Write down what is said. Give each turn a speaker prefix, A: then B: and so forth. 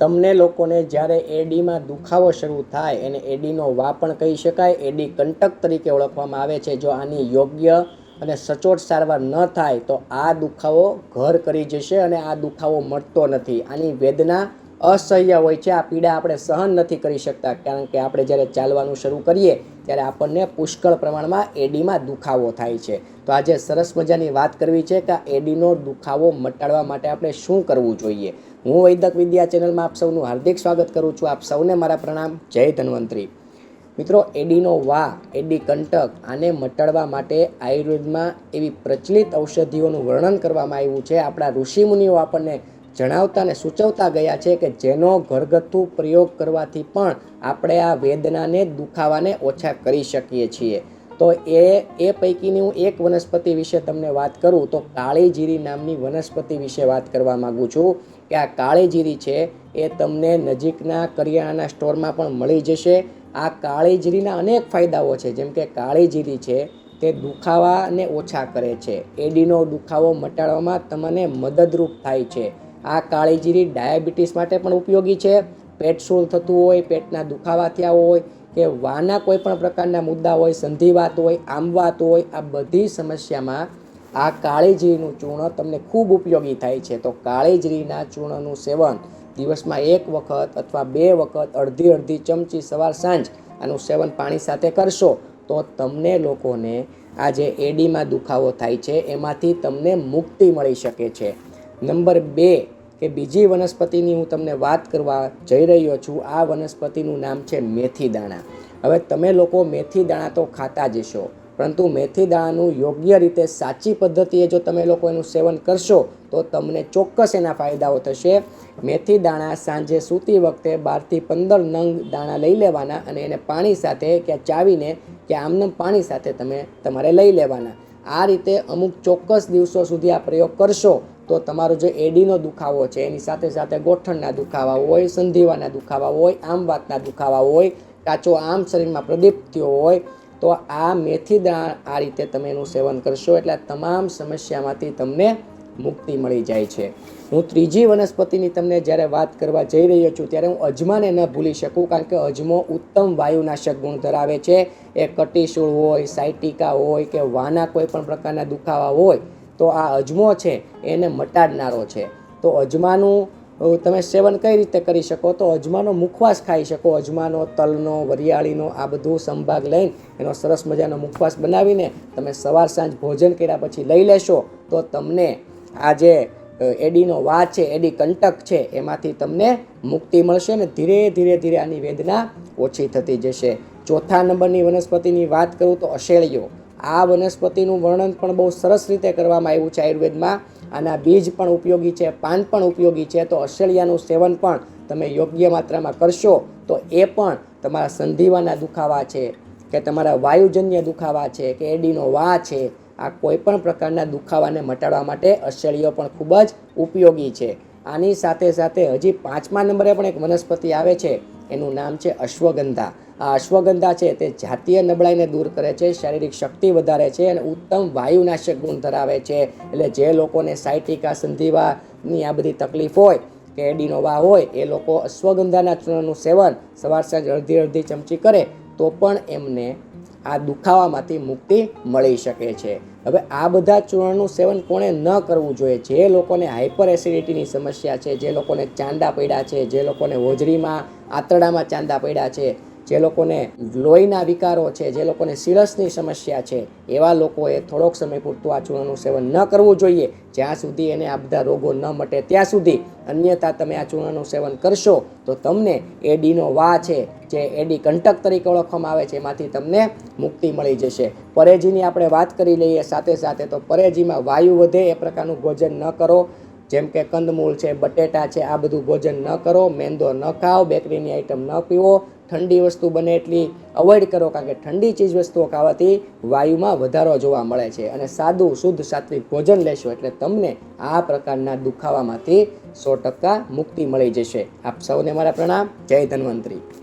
A: તમને લોકોને જ્યારે એડીમાં દુખાવો શરૂ થાય એને એડીનો વા પણ કહી શકાય. એડી કંટક તરીકે ઓળખવામાં આવે છે. જો આની યોગ્ય અને સચોટ સારવાર ન થાય તો આ દુખાવો ઘર કરી જશે અને આ દુખાવો મળતો નથી. આની વેદના અસહ્ય હોય છે. આ પીડા આપણે સહન નથી કરી શકતા. કારણ કે આપણે જ્યારે ચાલવાનું શરૂ કરીએ ત્યારે આપણને પુષ્કળ પ્રમાણમાં એડીમાં દુખાવો થાય છે. તો આજે સરસ મજાની વાત કરવી છે કે એડીનો દુખાવો મટાડવા માટે આપણે શું કરવું જોઈએ? હું વૈદક વિદ્યા ચેનલમાં આપ સૌનું હાર્દિક સ્વાગત કરું છું. આપ સૌને મારા પ્રણામ. જય ધન્વંતરી. મિત્રો, એડીનો વા, એડી કંટક આને મટાડવા માટે આયુર્વેદમાં એવી પ્રચલિત ઔષધિઓનું વર્ણન કરવામાં આવ્યું છે. આપણા ઋષિમુનિઓ આપણને જણાવતા અને સૂચવતા ગયા છે કે જેનો ઘરગથ્થુ પ્રયોગ કરવાથી પણ આપણે આ વેદનાને દુખાવાને ઓછા કરી શકીએ છીએ. તો એ એ પૈકીની હું એક વનસ્પતિ વિશે તમને વાત કરું તો કાળી જીરી નામની વનસ્પતિ વિશે વાત કરવા માગું છું કે આ કાળી જીરી છે એ તમને નજીકના કરિયાણાના સ્ટોરમાં પણ મળી જશે. આ કાળી જીરીના અનેક ફાયદાઓ છે, જેમ કે કાળી જીરી છે તે દુખાવાને ઓછા કરે છે. એડીનો દુખાવો મટાડવામાં તમને મદદરૂપ થાય છે. આ કાળી જીરી ડાયાબિટીસ માટે પણ ઉપયોગી છે. પેટ શૂળ થતું હોય, પેટના દુખાવા થયા હોય કે વાના કોઈ પણ પ્રકારના મુદ્દા હોય, સંધિવાત હોય આમ વાત હોય, આ બધી સમસ્યામાં આ કાળીજીનું ચૂર્ણ તમને ખૂબ ઉપયોગી થાય છે. તો કાળીજીના ચૂર્ણનું સેવન દિવસમાં એક વખત અથવા બે વખત અડધી અડધી ચમચી સવાર સાંજ આનું સેવન પાણી સાથે કરશો તો તમને લોકોને આ જે એડીમાં દુખાવો થાય છે એમાંથી તમને મુક્તિ મળી શકે છે. નંબર બે કે બીજી વનસ્પતિની હું તમને વાત કરવા જઈ રહ્યો છું, આ વનસ્પતિનું નામ છે મેથી દાણા. હવે તમે લોકો મેથી દાણા તો ખાતા જ હશો, પરંતુ મેથી દાણાનું યોગ્ય રીતે સાચી પદ્ધતિએ જો તમે લોકો એનું સેવન કરશો, તો તમને ચોક્કસ એના ફાયદાઓ થશે. મેથી દાણા સાંજે સૂતી વખતે બારથી પંદર નંગ દાણા લઈ લેવાના અને એને પાણી સાથે કે ચાવીને કે આમનેમ પાણી સાથે તમે તમારે લઈ લેવાના. આ રીતે અમુક ચોક્કસ દિવસો સુધી આ પ્રયોગ કરશો તો તમારો જે એડીનો દુખાવો છે, એની સાથે સાથે ગોઠણના દુખાવા હોય, સંધિવાના દુખાવા હોય, આમ વાતના દુખાવા હોય, કાચો આમ શરીરમાં પ્રદીપ્તિઓ હોય, તો આ મેથી દાણા આ રીતે તમે એનું સેવન કરશો એટલે તમામ સમસ્યામાંથી તમને મુક્તિ મળી જાય છે. હું ત્રીજી વનસ્પતિની તમને જ્યારે વાત કરવા જઈ રહ્યો છું, ત્યારે હું અજમાને ન ભૂલી શકું, કારણ કે અજમો ઉત્તમ વાયુનાશક ગુણ ધરાવે છે. એ કટીશૂળ હોય, સાયટિકા હોય કે વાના કોઈ પણ પ્રકારના દુખાવા હોય તો આ અજમો છે, એને મટાડનારો છે. તો અજમાનું તમે સેવન કઈ રીતે કરી શકો? તો અજમાનો મુખવાસ ખાઈ શકો. અજમાનો, તલનો, વરિયાળીનો, આ બધું સંભાગ લઈને એનો સરસ મજાનો મુખવાસ બનાવીને તમે સવાર સાંજ ભોજન કર્યા પછી લઈ લેશો. તો તમને આ જે એડીનો વા છે, એડી કંટક છે, એમાંથી તમને મુક્તિ મળશે અને ધીરે ધીરે ધીરે આની વેદના ઓછી થતી જશે. ચોથા નંબરની વનસ્પતિની વાત કરું તો અશેળીઓ આ વનસ્પતિનું વર્ણન પણ બહુ સરસ રીતે કરવામાં આવ્યું છે આયુર્વેદમાં. આના બીજ પણ ઉપયોગી છે, પાન પણ ઉપયોગી છે. તો અશેળિયાનું સેવન પણ તમે યોગ્ય માત્રામાં કરશો તો એ પણ તમારા સંધિવાના દુખાવા છે કે તમારા વાયુજન્ય દુખાવા છે કે એડીનો વા છે. આ કોઈપણ પ્રકારના દુખાવાને મટાડવા માટે અશેળીઓ પણ ખૂબ જ ઉપયોગી છે. આની સાથે સાથે હજી પાંચમા નંબરે પણ એક વનસ્પતિ આવે છે, એનું નામ છે અશ્વગંધા. આ અશ્વગંધા છે તે જાતીય નબળાઈને દૂર કરે છે, શારીરિક શક્તિ વધારે છે અને ઉત્તમ વાયુનાશક ગુણ ધરાવે છે. એટલે જે લોકોને સાયટિકા સંધિવાની આ બધી તકલીફ હોય કે એડીનો વા હોય, એ લોકો અશ્વગંધાના ચૂર્ણનું સેવન સવાર સાંજ અડધી અડધી ચમચી કરે તો પણ એમને આ દુખાવામાંથી મુક્તિ મળી શકે છે. હવે આ બધા ચૂર્ણનું સેવન કોણે ન કરવું જોઈએ? જે લોકોને હાઇપર એસિડિટીની સમસ્યા છે, જે લોકોને ચાંદા પડ્યા છે, જે લોકોને હોજરીમાં આંતરડામાં ચાંદા પડ્યા છે જે લોકોને લોહીના વિકારો છે, જે લોકોને સિરસની સમસ્યા છે, એવા લોકોએ થોડોક સમય પૂરતું આ ચૂર્ણનું સેવન ન કરવું જોઈએ. જ્યાં સુધી એને આ બધા રોગો ન મટે, ત્યાં સુધી અન્યથા તમે આ ચૂર્ણનું સેવન કરશો, તો તમને એડીનો વા છે, જે એડી કંટક તરીકે ઓળખવામાં આવે છે, એમાંથી તમને મુક્તિ મળી જશે. પરેજીની આપણે વાત કરી લઈએ સાથે સાથે, તો પરેજીમાં વાયુ વધે એ પ્રકારનું ભોજન ન કરો. જેમ કે કંદમૂળ છે, બટેટા છે, આ બધું ભોજન ન કરો, મેંદો ન ખાઓ, બેકરીની આઈટમ ન પીવો ઠંડી વસ્તુ બને એટલી અવોઇડ કરો કારણ કે ઠંડી ચીજ વસ્તુઓ ખાવાથી વાયુમાં વધારો જોવા મળે છે અને સાદું, શુદ્ધ સાત્વિક ભોજન લેશો એટલે તમને આ પ્રકારના દુખાવામાંથી સો ટકા મુક્તિ મળી જશે. આપ સૌને મારા પ્રણામ. જય ધન્વંતરી.